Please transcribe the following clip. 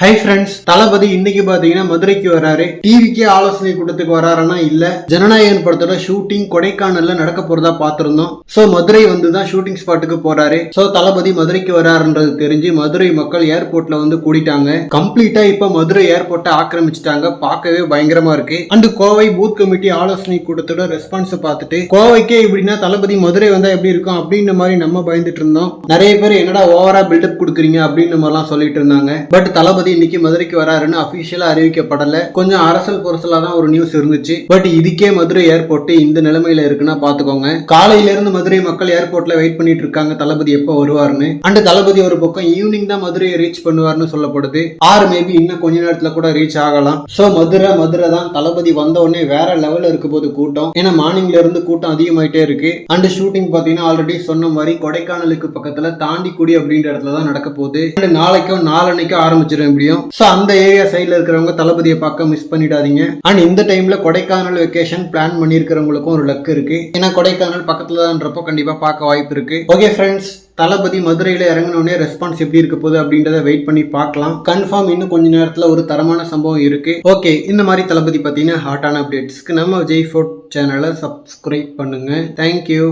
Hi friends தளபதி இன்னைக்கு பாத்தீங்கன்னா மதுரைக்கு வராரு. டிவிக்கே ஆலோசனை கூட்டத்துக்கு வராருன்னா இல்ல. ஜனநாயகன் படத்தோட ஷூட்டிங் கொடைக்கானல்ல நடக்க போறதா பாத்திருந்தோம். சோ மதுரை வந்து தான் ஷூட்டிங் ஸ்பாட்டுக்கு போறாரு. சோ தளபதி மதுரைக்கு வராருன்றது தெரிஞ்சு மதுரை மக்கள் ஏர்போர்ட்ல வந்து கூடிட்டாங்க. கம்ப்ளீட்டா இப்ப மதுரை ஏர்போர்ட்டை ஆக்கிரமிச்சிட்டாங்க. பார்க்கவே பயங்கரமா இருக்கு. அண்ட் கோவை பூத் கமிட்டி ஆலோசனை கூட்டத்தோட ரெஸ்பான்ஸ் பார்த்துட்டு கோவைக்கே இப்படின்னா தளபதி மதுரை வந்தா எப்படி இருக்கும் அப்படின்ற மாதிரி நம்ம பயந்துட்டு இருந்தோம். நிறைய பேர் என்னடா ஓவரா பில்டப் கொடுக்குறீங்க அப்படின்னு மாதிரிலாம் சொல்லிட்டு இருந்தாங்க. பட் தளபதி இன்னைக்கு மதுரைக்கு வராருன்னு அபிஷியலா அறிவிக்கப்படல. கொஞ்சம் அரசல் புரசலா தான் ஒரு நியூஸ் இருந்துச்சு. பட் இதுக்கே மதுரை ஏர்போர்ட் இந்த நிலைமையில இருக்குன்னா பாத்துக்கோங்க. காலையில இருந்து மதுரை மக்கள் ஏர்போர்ட்ல வெயிட் பண்ணிட்டு இருக்காங்க. தளபதி எப்போ வருவாருன்னு. அண்ட் தளபதி ஒரு பக்கம் ஈவினிங் தான் மதுரையை ரீச் பண்ணுவார்னு சொல்லப்படுது. ஆறு மேபி இன்னும் கொஞ்ச நேரத்துல கூட ரீச் ஆகலாம். சோ மதுரை மதுரை தான் தளபதி வந்த உடனே வேற லெவல்ல இருக்க போது கூட்டம். ஏன்னா மார்னிங்ல இருந்து கூட்டம் அதிகமாயிட்டே இருக்கு. அண்ட் ஷூட்டிங் பாத்தீங்கன்னா ஆல்ரெடி சொன்ன மாதிரி கொடைக்கானலுக்கு பக்கத்துல தாண்டிக்குடி அப்படின்ற இடத்துல தான் நடக்க போகுது. அண்ட் நாளைக்கும் நாளன்னைக்கும் ஆரம்பிச்சிடும் முடியும். ஸோ அந்த ஏரியா சைடில் இருக்கிறவங்க தளபதியை பார்க்க மிஸ் பண்ணிடாதீங்க. அண்ட் இந்த டைம்ல கொடைக்கானல் வெக்கேஷன் பிளான் பண்ணியிருக்கிறவங்களுக்கும் ஒரு லக் இருக்கு. ஏன்னா கொடைக்கானல் பக்கத்துல தான்றப்போ கண்டிப்பா பார்க்க வாய்ப்பு இருக்கு. ஓகே ஃப்ரெண்ட்ஸ் தளபதி மதுரையில் இறங்கினோடனே ரெஸ்பான்ஸ் எப்படி இருக்க போகுது அப்படின்றத வெயிட் பண்ணி பார்க்கலாம். கன்ஃபார்ம் இன்னும் கொஞ்ச நேரத்தில் ஒரு தரமான சம்பவம் இருக்கு. ஓகே இந்த மாதிரி தளபதி பார்த்தீங்கன்னா ஹாட்டான அப்டேட்ஸ்க்கு நம்ம விஜய் ஃபோர்ட் சேனலை சப்ஸ்கிரைப் பண்ணுங்க. Thank you